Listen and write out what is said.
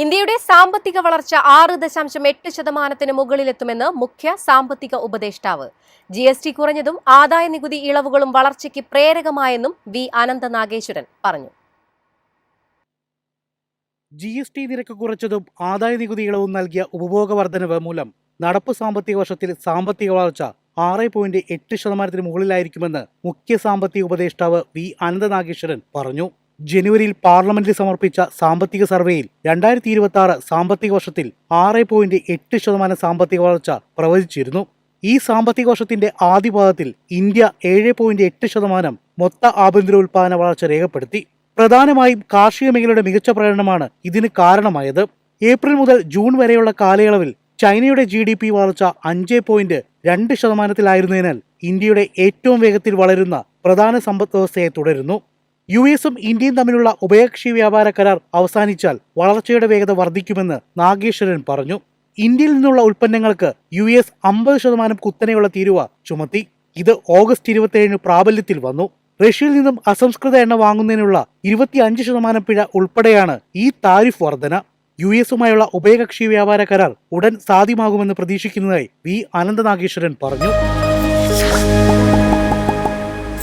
ഇന്ത്യയുടെ സാമ്പത്തിക വളർച്ച ആറ് ദശാംശം എട്ട് ശതമാനത്തിന് മുകളിലെത്തുമെന്ന് മുഖ്യ സാമ്പത്തിക ഉപദേഷ്ടാവ്. ജി എസ് ടി കുറഞ്ഞതും ആദായ നികുതി ഇളവുകളും വളർച്ചയ്ക്ക് പ്രേരകമായെന്നും വി അനന്ത നാഗേശ്വരൻ പറഞ്ഞു. ജി എസ് ടി നിരക്ക് കുറച്ചതും ആദായ നികുതി ഇളവും നൽകിയ ഉപഭോഗ വർധനവ് മൂലം നടപ്പ് സാമ്പത്തിക വർഷത്തിൽ സാമ്പത്തിക വളർച്ച ആറ് പോയിന്റ് എട്ട് ശതമാനത്തിന് മുകളിലായിരിക്കുമെന്ന് മുഖ്യ സാമ്പത്തിക ഉപദേഷ്ടാവ് വി അനന്ത നാഗേശ്വരൻ പറഞ്ഞു. ജനുവരിയിൽ പാർലമെന്റിൽ സമർപ്പിച്ച സാമ്പത്തിക സർവേയിൽ രണ്ടായിരത്തി ഇരുപത്തി ആറ് സാമ്പത്തിക വർഷത്തിൽ ആറ് പോയിന്റ് എട്ട് ശതമാനം സാമ്പത്തിക വളർച്ച പ്രവചിച്ചിരുന്നു. ഈ സാമ്പത്തിക വർഷത്തിന്റെ ആദ്യപാദത്തിൽ ഇന്ത്യ ഏഴ് പോയിന്റ് എട്ട് ശതമാനം മൊത്ത ആഭ്യന്തര ഉൽപാദന വളർച്ച രേഖപ്പെടുത്തി. പ്രധാനമായും കാർഷിക മേഖലയുടെ മികച്ച പ്രകടനമാണ് ഇതിന് കാരണമായത്. ഏപ്രിൽ മുതൽ ജൂൺ വരെയുള്ള കാലയളവിൽ ചൈനയുടെ ജി ഡി പി വളർച്ച അഞ്ച് പോയിന്റ് രണ്ട് ശതമാനത്തിലായിരുന്നതിനാൽ ഇന്ത്യയുടെ ഏറ്റവും വേഗത്തിൽ വളരുന്ന പ്രധാന സമ്പദ് വ്യവസ്ഥയെ തുടരുന്നു. യു എസും ഇന്ത്യയും തമ്മിലുള്ള ഉഭയകക്ഷി വ്യാപാര കരാർ അവസാനിച്ചാൽ വളർച്ചയുടെ വേഗത വർദ്ധിക്കുമെന്ന് നാഗേശ്വരൻ പറഞ്ഞു. ഇന്ത്യയിൽ നിന്നുള്ള ഉൽപ്പന്നങ്ങൾക്ക് യു എസ് അമ്പത് ശതമാനം കുത്തനെയുള്ള തീരുവ ചുമത്തി. ഇത് ഓഗസ്റ്റ് ഇരുപത്തിയേഴിന് പ്രാബല്യത്തിൽ വന്നു. റഷ്യയിൽ നിന്നും അസംസ്കൃത എണ്ണ വാങ്ങുന്നതിനുള്ള ഇരുപത്തിയഞ്ച് ശതമാനം പിഴ ഉൾപ്പെടെയാണ് ഈ താരിഫ് വർധന. യു എസുമായുള്ള ഉഭയകക്ഷി വ്യാപാര കരാർ ഉടൻ സാധ്യമാകുമെന്ന് പ്രതീക്ഷിക്കുന്നതായി വി അനന്തനാഗേശ്വരൻ പറഞ്ഞു.